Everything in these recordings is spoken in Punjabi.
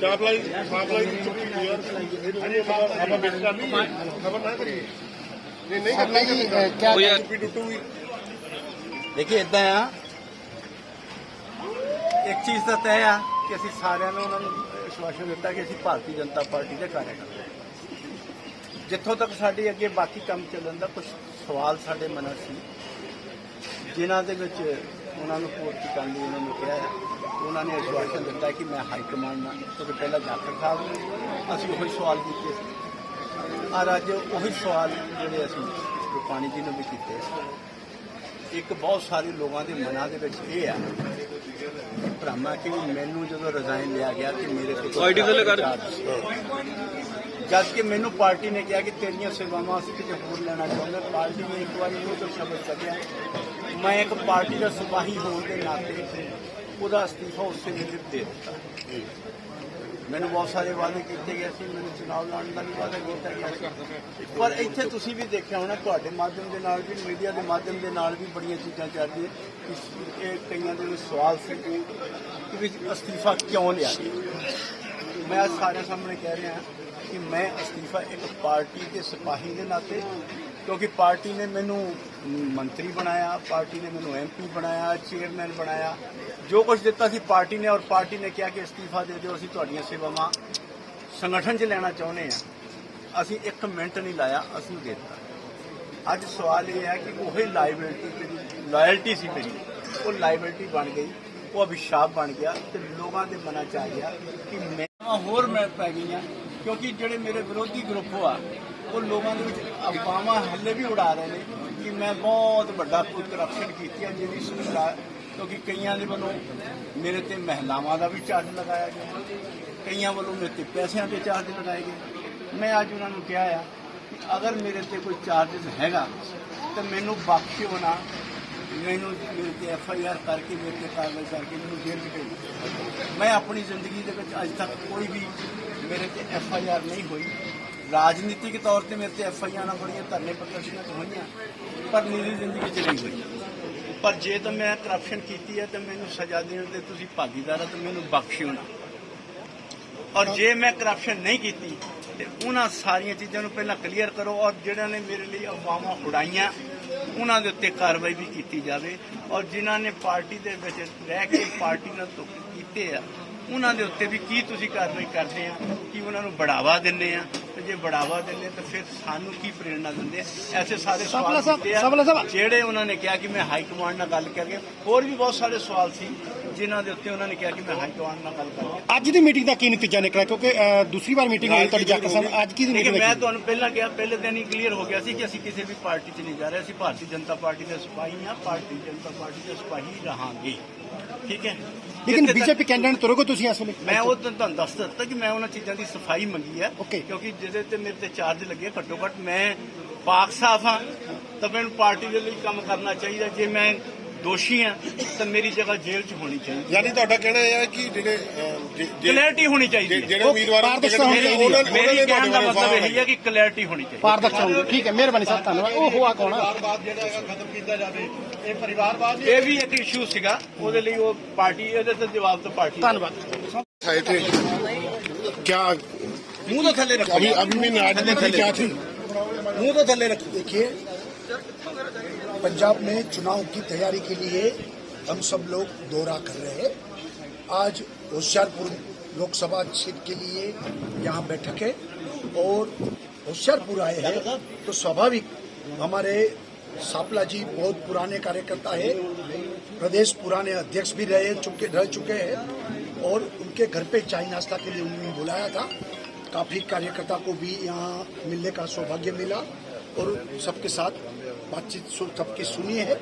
ਚਾਪਲਾਈ ਚਾਪਲਾਈ ਦੀ ਚੁੱਕੀ ਹੋਈ ਯਾਰ ਇਹਨੂੰ ਖਬਰ ਆਪਾਂ ਬੇਸ ਕਰ ਲਈ ਖਬਰ ਨਾ ਕਰੀਏ। ਨਹੀਂ ਨਹੀਂ ਕਰਨੀ ਕੀ ਕਰਨੀ ਕਿਆ ਚੁੱਪੀ ਟੁੱਟੂਗੀ ਦੇਖੀ ਇਦਾਂ ਆ। ਇੱਕ ਚੀਜ਼ ਤਾਂ ਤੈਅ ਆ ਕਿ ਅਸੀਂ ਸਾਰਿਆਂ ਨੂੰ ਉਹਨਾਂ ਨੂੰ ਵਿਸ਼ਵਾਸ ਦਿੱਤਾ ਕਿ ਅਸੀਂ ਭਾਰਤੀ ਜਨਤਾ ਪਾਰਟੀ ਦੇ ਕਾਰਜਕਰਤਾ ਹਾਂ। ਜਿੱਥੋਂ ਤੱਕ ਸਾਡੇ ਅੱਗੇ ਬਾਕੀ ਕੰਮ ਚੱਲਣ ਦਾ ਕੁਝ ਸਵਾਲ ਸਾਡੇ ਮਨਾਂ ਸੀ ਜਿਨ੍ਹਾਂ ਦੇ ਵਿੱਚ ਉਹਨਾਂ ਨੂੰ ਪੂਰਤੀ ਕਰਨ ਲਈ ਉਹਨਾਂ ਨੂੰ ਕਿਹਾ ਹੈ। ਉਹਨਾਂ ਨੇ ਵਿਸ਼ਵਾਸ ਦਿੱਤਾ ਕਿ ਮੈਂ ਹਾਈ ਕਮਾਂਡ ਨਾਲ ਕਿਉਂਕਿ ਪਹਿਲਾਂ ਜਾਖੜ ਸਾਹਿਬ ਅਸੀਂ ਉਹੀ ਸਵਾਲ ਕੀਤੇ ਸੀ। ਔਰ ਅੱਜ ਉਹੀ ਸਵਾਲ ਜਿਹੜੇ ਅਸੀਂ ਰੂਪਾਣੀ ਜੀ ਨੂੰ ਵੀ ਕੀਤੇ ਆ। ਇੱਕ ਬਹੁਤ ਸਾਰੇ ਲੋਕਾਂ ਦੇ ਮਨਾਂ ਦੇ ਵਿੱਚ ਇਹ ਆ ਭਰਾਮਾ ਕਿ ਮੈਨੂੰ ਜਦੋਂ ਰਿਜ਼ਾਈਨ ਲਿਆ ਗਿਆ ਕਿ ਮੇਰੇ ਤੇ ਆਈਡੀ ਥੱਲੇ ਕਰ। ਜਦ ਕਿ ਮੈਨੂੰ ਪਾਰਟੀ ਨੇ ਕਿਹਾ ਕਿ ਤੇਰੀਆਂ ਸੇਵਾਵਾਂ ਅਸੀਂ ਕਿਤੇ ਹੋਰ ਲੈਣਾ ਚਾਹੁੰਦੇ ਪਾਰਟੀ ਨੇ ਇੱਕ ਵਾਰੀ ਉਹ ਤੋਂ ਸ਼ਬਦ ਕੱਢਿਆ ਮੈਂ ਇੱਕ ਪਾਰਟੀ ਦਾ ਸਿਪਾਹੀ ਹੋਣ ਦੇ ਨਾਤੇ ਉਹਦਾ ਅਸਤੀਫਾ ਉਸੇ ਵੇਲੇ ਦੇ ਦਿੱਤਾ। ਮੈਨੂੰ ਬਹੁਤ ਸਾਰੇ ਵਾਅਦੇ ਕੀਤੇ ਗਏ ਸੀ ਮੈਨੂੰ ਚੁਣਾਵ ਲੜਨ ਦਾ ਵੀ ਵਾਅਦਾ ਕੀਤਾ ਗਿਆ ਸੀ। ਪਰ ਇੱਥੇ ਤੁਸੀਂ ਵੀ ਦੇਖਿਆ ਹੋਣਾ ਤੁਹਾਡੇ ਮਾਧਿਅਮ ਦੇ ਨਾਲ ਵੀ ਮੀਡੀਆ ਦੇ ਮਾਧਿਅਮ ਦੇ ਨਾਲ ਵੀ ਬੜੀਆਂ ਚੀਜ਼ਾਂ ਚੱਲ ਰਹੀਆਂ। ਕਿ ਇਹ ਕਈਆਂ ਦੇ ਵਿੱਚ ਸਵਾਲ ਸੀ ਕਿ ਵੀ ਅਸਤੀਫਾ ਕਿਉਂ ਲਿਆ ਮੈਂ ਸਾਰਿਆਂ ਸਾਹਮਣੇ ਕਹਿ ਰਿਹਾ ਕਿ ਮੈਂ ਅਸਤੀਫਾ ਇੱਕ ਪਾਰਟੀ ਦੇ ਸਿਪਾਹੀ ਦੇ ਨਾਤੇ ਕਿਉਂਕਿ ਪਾਰਟੀ ਨੇ ਮੈਨੂੰ ਮੰਤਰੀ ਬਣਾਇਆ, ਪਾਰਟੀ ਨੇ ਮੈਨੂੰ ਐਮਪੀ ਬਣਾਇਆ, ਚੇਅਰਮੈਨ ਬਣਾਇਆ। ਜੋ ਕੁਝ ਦਿੱਤਾ ਸੀ ਪਾਰਟੀ ਨੇ ਔਰ ਪਾਰਟੀ ਨੇ ਕਿਹਾ ਕਿ ਅਸਤੀਫਾ ਦੇ ਦਿਓ, ਅਸੀਂ ਤੁਹਾਡੀਆਂ ਸੇਵਾਵਾਂ ਸੰਗਠਨ 'ਚ ਲੈਣਾ ਚਾਹੁੰਦੇ ਆ ਅਸੀਂ ਇੱਕ ਮਿੰਟ ਨਹੀਂ ਲਾਇਆ, ਅਸੀਂ ਦੇ ਦਿੱਤਾ। ਅੱਜ ਸਵਾਲ ਇਹ ਹੈ ਕਿ ਉਹੀ ਲਾਇਬਿਲਟੀ ਜਿਹੜੀ ਲਾਇਲਟੀ ਸੀ ਮੇਰੀ। ਉਹ ਲਾਇਬਿਲਟੀ ਬਣ ਗਈ, ਉਹ ਅਭਿਸ਼ਾਪ ਬਣ ਗਿਆ ਤੇ ਲੋਕਾਂ ਦੇ ਮਨਾਂ 'ਚ ਆ ਗਿਆ ਕਿ ਮੈਂ ਹੋਰ ਮੈਂ ਪੈ ਗਈਆਂ, ਕਿਉਂਕਿ ਜਿਹੜੇ ਮੇਰੇ ਵਿਰੋਧੀ ਗਰੁੱਪ ਆ ਉਹ ਲੋਕਾਂ ਦੇ ਵਿੱਚ ਅਫਵਾਹਾਂ ਹੱਲੇ ਵੀ ਉਡਾ ਰਹੇ ਨੇ ਕਿ ਮੈਂ ਬਹੁਤ ਵੱਡਾ ਕੋਈ ਕਰਪਸ਼ਨ ਕੀਤੀ ਹੈ ਜਿਹਦੀ ਸੁਣਦਾ ਕਿਉਂਕਿ ਕਈਆਂ ਦੇ ਵੱਲੋਂ ਮੇਰੇ ਤੇ ਮਹਿਲਾਵਾਂ ਦਾ ਵੀ ਚਾਰਜ ਲਗਾਇਆ ਗਿਆ। ਕਈਆਂ ਵੱਲੋਂ ਮੇਰੇ ਤੇ ਪੈਸਿਆਂ 'ਤੇ ਚਾਰਜ ਲਗਾਏ ਗਏ। ਮੈਂ ਅੱਜ ਉਹਨਾਂ ਨੂੰ ਕਿਹਾ ਆ ਕਿ ਅਗਰ ਮੇਰੇ ਤੇ ਕੋਈ ਚਾਰਜਸ ਹੈਗਾ, ਤਾਂ ਮੈਨੂੰ ਬਖਸ਼ਿਓ ਨਾ। ਮੈਨੂੰ ਮੇਰੇ ਤੇ ਐਫ ਆਈ ਆਰ ਕਰਕੇ, ਮੇਰੇ ਤੇ ਕਾਰਵਾਈ ਕਰਕੇ ਮੈਨੂੰ ਜੇਲ੍ਹ 'ਚ ਭੇਜ ਮੈਂ ਆਪਣੀ ਜ਼ਿੰਦਗੀ ਦੇ ਵਿੱਚ ਅੱਜ ਤੱਕ ਕੋਈ ਵੀ ਮੇਰੇ ਤੇ ਐਫ ਆਈ ਆਰ ਨਹੀਂ ਹੋਈ। ਰਾਜਨੀਤਿਕ ਤੌਰ ਤੇ ਮੇਰੇ ਤੇ ਐਫ ਆਈ ਆਰ ਬੜੀਆਂ ਧਰਨੇ ਪ੍ਰਦਰਸ਼ਨਾਂ ਹੋਈਆਂ, ਪਰ ਨਿੱਜੀ ਜ਼ਿੰਦਗੀ 'ਚ ਨਹੀਂ ਹੋਈ। ਪਰ ਜੇ ਤਾਂ ਮੈਂ ਕਰਪਸ਼ਨ ਕੀਤੀ ਹੈ, ਤਾਂ ਮੈਨੂੰ ਸਜ਼ਾ ਦੇਣ ਤੇ ਤੁਸੀਂ ਭਾਗੀਦਾਰ ਹੋ ਤਾਂ ਮੈਨੂੰ ਬਖਸ਼ਿਓ ਨਾ। ਔਰ ਜੇ ਮੈਂ ਕਰਪਸ਼ਨ ਨਹੀਂ ਕੀਤੀ, ਤੇ ਉਹਨਾਂ ਸਾਰੀਆਂ ਚੀਜ਼ਾਂ ਨੂੰ ਪਹਿਲਾਂ ਕਲੀਅਰ ਕਰੋ ਔਰ ਜਿਹੜਿਆਂ ਨੇ ਮੇਰੇ ਲਈ ਅਫਵਾਹਾਂ ਉਡਾਈਆਂ, ਉਹਨਾਂ ਦੇ ਉੱਤੇ ਕਾਰਵਾਈ ਵੀ ਕੀਤੀ ਜਾਵੇ। ਔਰ ਜਿਨ੍ਹਾਂ ਨੇ ਪਾਰਟੀ ਦੇ ਵਿੱਚ ਰਹਿ ਕੇ ਪਾਰਟੀ ਨਾਲ ਧੋਖੇ ਕੀਤੇ ਆ ਉਹਨਾਂ ਦੇ ਉੱਤੇ ਵੀ ਕੀ ਤੁਸੀਂ ਕਾਰਵਾਈ ਕਰਦੇ ਆ ਕਿ ਉਹਨਾਂ ਨੂੰ ਬੜਾਵਾ ਦਿੰਦੇ ਆ ਤੇ ਜੇ ਬੜਾਵਾ ਆ ਤਾਂ ਫਿਰ ਸਾਨੂੰ ਕੀ ਪ੍ਰੇਰਣਾ ਦਿੰਦੇ ਐਸੇ ਸਾਰੇ ਸਵਾਲ ਕੀਤੇ ਆ ਜਿਹੜੇ ਉਹਨਾਂ ਨੇ ਕਿਹਾ ਕਿ ਮੈਂ ਹਾਈ ਕਮਾਂਡ ਨਾਲ ਗੱਲ ਕਰਕੇ ਹੋਰ ਵੀ ਬਹੁਤ ਸਾਰੇ ਸਵਾਲ ਸੀ ਜਿਨ੍ਹਾਂ ਦੇ ਉੱਤੇ ਉਹਨਾਂ ਨੇ ਕਿਹਾ ਕਿ ਮੈਂ ਹਾਈ ਕਮਾਂਡ ਨਾਲ ਗੱਲ ਕਰਕੇ ਅੱਜ ਦੀ ਮੀਟਿੰਗ ਦਾ ਕੀ ਨਤੀਜਾ ਨਿਕਲਿਆ? ਕਿਉਂਕਿ ਦੂਸਰੀ ਵਾਰ ਮੀਟਿੰਗ ਹੋਈ ਤੁਹਾਡੀ ਜਾਖੜ ਸਾਹਿਬ ਅੱਜ ਕੀ ਦੀ ਮੀਟਿੰਗ ਮੈਂ ਤੁਹਾਨੂੰ ਪਹਿਲਾਂ ਕਿਹਾ ਪਹਿਲੇ ਦਿਨ ਹੀ ਕਲੀਅਰ ਹੋ ਗਿਆ ਸੀ ਕਿ ਅਸੀਂ ਕਿਸੇ ਵੀ ਪਾਰਟੀ 'ਚ ਨਹੀਂ ਜਾ ਰਹੇ ਅਸੀਂ ਭਾਰਤੀ ਜਨਤਾ ਪਾਰਟੀ ਦੇ ਸਿਪਾਹੀ ਹਾਂ ਭਾਰਤੀ ਜਨਤਾ ਪਾਰਟੀ ਦੇ ਸਿਪਾਹੀ ਰਹਾਂਗੇ। ਠੀਕ ਹੈ? ਲੇਕਿਨ ਜਿੱਥੇ ਤੱਕ- ਬੀਜੇਪੀ ਕੈਂਡੀਡੇਟ ਤੁਰੋਗੇ ਤੁਸੀਂ ਇਸ ਵੇਲੇ? ਮੈਂ ਉਹ ਤਾਂ ਤੁਹਾਨੂੰ ਦੱਸ ਦਿੱਤਾ ਕਿ ਮੈਂ ਉਹਨਾਂ ਚੀਜ਼ਾਂ ਦੀ ਸਫ਼ਾਈ ਮੰਗੀ ਹੈ। Okay. ਕਿਉਂਕਿ ਜਿਹਦੇ ਤੇ ਮੇਰੇ ਤੇ ਚਾਰਜ ਲੱਗੇ ਘੱਟੋ ਘੱਟ ਮੈਂ ਪਾਕ ਸਾਫ਼ ਹਾਂ ਤਾਂ ਮੈਨੂੰ ਪਾਰਟੀ ਦੇ ਲਈ ਕੰਮ ਕਰਨਾ ਚਾਹੀਦਾ। ਜੇ ਮੈਂ ਦੋਸ਼ੀ ਹਾਂ ਤਾਂ ਮੇਰੀ ਜਗ੍ਹਾ ਜੇਲ੍ਹ 'ਚ ਹੋਣੀ ਚਾਹੀਦੀ ਯਾਨੀ ਤੁਹਾਡਾ ਕਹਿਣਾ ਇਹ ਹੈ ਕਿ ਜਿਹੜੇ ਅਹ, ਜੇ- ਜੇ- ਕਲੈਰਿਟੀ ਹੋਣੀ ਚਾਹੀਦੀ ਹੈ ਜਿਹੜੇ ਉਮੀਦਵਾਰਾਂ ਨੂੰ ਪਾਰਦਰਸ਼ਤਾ ਹੋਣੀ ਚਾਹੀਦੀ ਹੈ। ਉਹਨਾਂ- ਉਹਨਾਂ ਮੇਰੀ ਨੇ ਕਹਿਣ ਦਾ ਤੁਹਾਡੇ ਮਤਲਬ ਵੱਲੋਂ ਇਹ ਹੈ ਕਿ ਕਲੈਰਿਟੀ ਹੋਣੀ ਚਾਹੀਦੀ ਹੈ ਪਾਰਦਰਸ਼ਤਾ ਹੋਊਗੀ ਠੀਕ ਹੈ ਮਿਹਰਬਾਨੀ ਸਾਹਿਬ ਧੰਨਵਾਦ ਉਹ ਹੋਆ ਕੌਣ ਆ? ਇਹ ਵੀ ਇੱਕ ਇਸ਼ੂ ਸੀਗਾ ਉਹਦੇ ਲਈ ਉਹ ਪਾਰਟੀ ਇਹਦੇ ਤੇ ਜਵਾਬ ਤਾਂ ਪਾਰਟੀ ਧੰਨਵਾਦ आए थे क्या ਮੂੰਹ ਤੋਂ ਥੱਲੇ ਰੱਖੋ अभी अभी भी राजनीति क्या थी ਮੂੰਹ ਤੋਂ ਥੱਲੇ ਰੱਖੋ देखिए पंजाब में चुनाव की तैयारी के लिए हम सब लोग दौरा कर रहे हैं। आज होशियारपुर लोकसभा सीट के लिए यहाँ बैठक है और होशियारपुर आए हैं तो स्वाभाविक हमारे सापला जी बहुत पुराने कार्यकर्ता है। प्रदेश पुराने अध्यक्ष भी रहे चुके रह चुके हैं और उनके घर पे चाय नाश्ता के लिए उन्होंने बुलाया था। काफ़ी कार्यकर्ता को भी यहाँ मिलने का सौभाग्य मिला। और सबके साथ बातचीत सबकी सुनी है।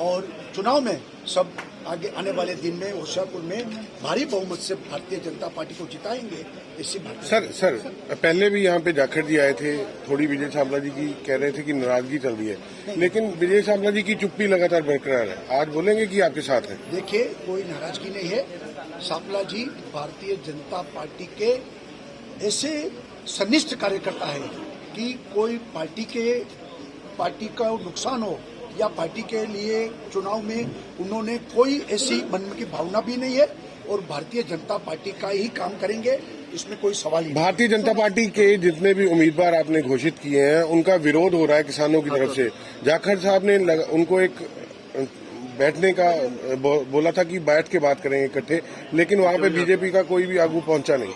और चुनाव में सब आगे आने वाले दिन में होशियारपुर में भारी बहुमत से भारतीय जनता पार्टी को जिताएँगे इसी सर सर पहले भी यहाँ पे जाखड़ जी आए थे थोड़ी विजय सामला जी की कह रहे थे कि नाराज़गी चल रही है। लेकिन विजय सामला जी की चुप्पी लगातार बरकरार है। आज बोलेंगे कि आपके साथ है। देखिए कोई नाराज़गी नहीं है। सापला जी भारतीय जनता पार्टी के ऐसे सनिष्ठ कार्यकर्ता है। कि कोई पार्टी के पार्टी का नुकसान हो या पार्टी के लिए चुनाव में उन्होंने कोई ऐसी मन की भावना भी नहीं है और भारतीय जनता पार्टी का ही काम करेंगे इसमें कोई सवाल ही नहीं। भारतीय जनता पार्टी के जितने भी उम्मीदवार आपने घोषित किए हैं उनका विरोध हो रहा है किसानों की तरफ़ से। जाखड़ साहब ने लग, उनको एक बैठने का बो- बोला था कि बैठ के बात करेंगे इकट्ठे लेकिन वहाँ पे बीजेपी का कोई भी आगू पहुँचा नहीं।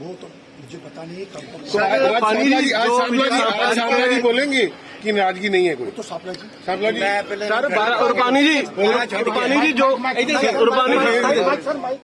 वो तो मुझे तो जी बोलेंगे कि नाराज़गी नहीं है कोई। तो सापला जी सापला जी और पानी जी उर्बानी जी जो। उर्बानी